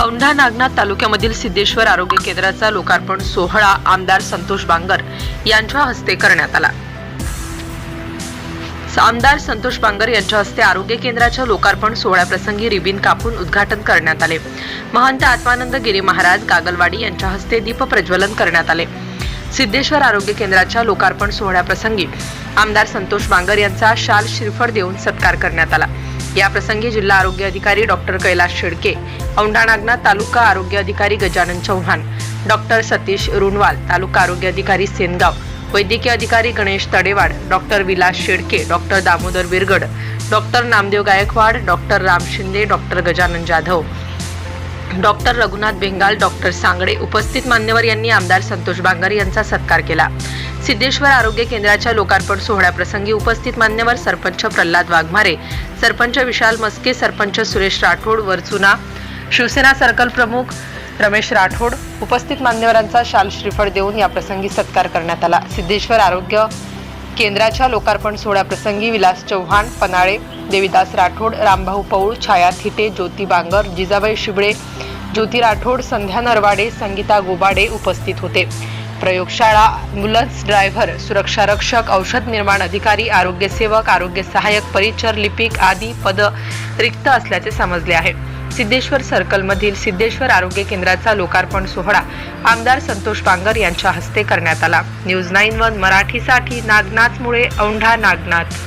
औंढा नागनाथ तालुक्यामधील सिद्धेश्वर आरोग्य केंद्राचा लोकार्पण सोहळा आमदार संतोष बांगर यांच्या हस्ते करण्यात आला. आमदार संतोष बांगर यांच्या हस्ते आरोग्य केंद्राच्या लोकार्पण सोहळ्याप्रसंगी रिबीन कापून उद्घाटन करण्यात आले. महंत आत्मानंद गिरी महाराज गागलवाडी यांच्या हस्ते दीप प्रज्वलन करण्यात आले. सिद्धेश्वर आरोग्य केंद्राच्या लोकार्पण सोहळ्याप्रसंगी आमदार संतोष बांगर यांचा शाल श्रीफळ देऊन सत्कार करण्यात आला. याप्रसंगी जिल्हा आरोग्य अधिकारी डॉक्टर कैलास शेडके औंढा नागनाथ तालुका आरोग्य अधिकारी गजानन चव्हाण डॉक्टर सतीश रुणवाल तालुका आरोग्य अधिकारी सेनगाव वैद्यकीय अधिकारी Ganesh Tadewad doctor Vilas Shedke doctor Damodar Virgad doctor Namdev Gaikwad doctor Ram Shinde doctor Gajanan Jadhav. Doctor Raghunath Bengal doctor Sangde उपस्थित मान्यवर यांनी आमदार संतोष बांगर यांचा सत्कार केला. सिद्धेश्वर आरोग्य केंद्राच्या लोकार्पण सोहळ्याप्रसंगी उपस्थित मान्यवर सरपंच प्रल्हाद वाघमारे सरपंच विशाल मस्के सरपंच सुरेश राठोड वरचुना शिवसेना सर्कल प्रमुख रमेश राठोड उपस्थित मान्यवरांचा शाल श्रीफळ देऊन या प्रसंगी सत्कार करण्यात आला. सिद्धेश्वर आरोग्य केंद्राच्या लोकार्पण सोहळ्याप्रसंगी विलास चव्हाण पनाळे देविदास राठोड रामभाऊ पौळ छाया थिटे ज्योती बांगर जिजाबाई शिबळे ज्योती राठोड संध्या नरवाडे संगीता गोबाडे उपस्थित होते. प्रयोगशाळा ॲम्ब्युलन्स ड्रायव्हर सुरक्षा रक्षक औषध निर्माण अधिकारी आरोग्य सेवक आरोग्य सहाय्यक परिचर लिपिक आदी पद रिक्त असल्याचे समजले आहे. सिद्धेश्वर सर्कलमधील सिद्धेश्वर आरोग्य केंद्राचा लोकार्पण सोहळा आमदार संतोष बांगर यांच्या हस्ते करण्यात आला. न्यूज नाईन वन मराठीसाठी नागनाथमुळे औंढा नागनाथ.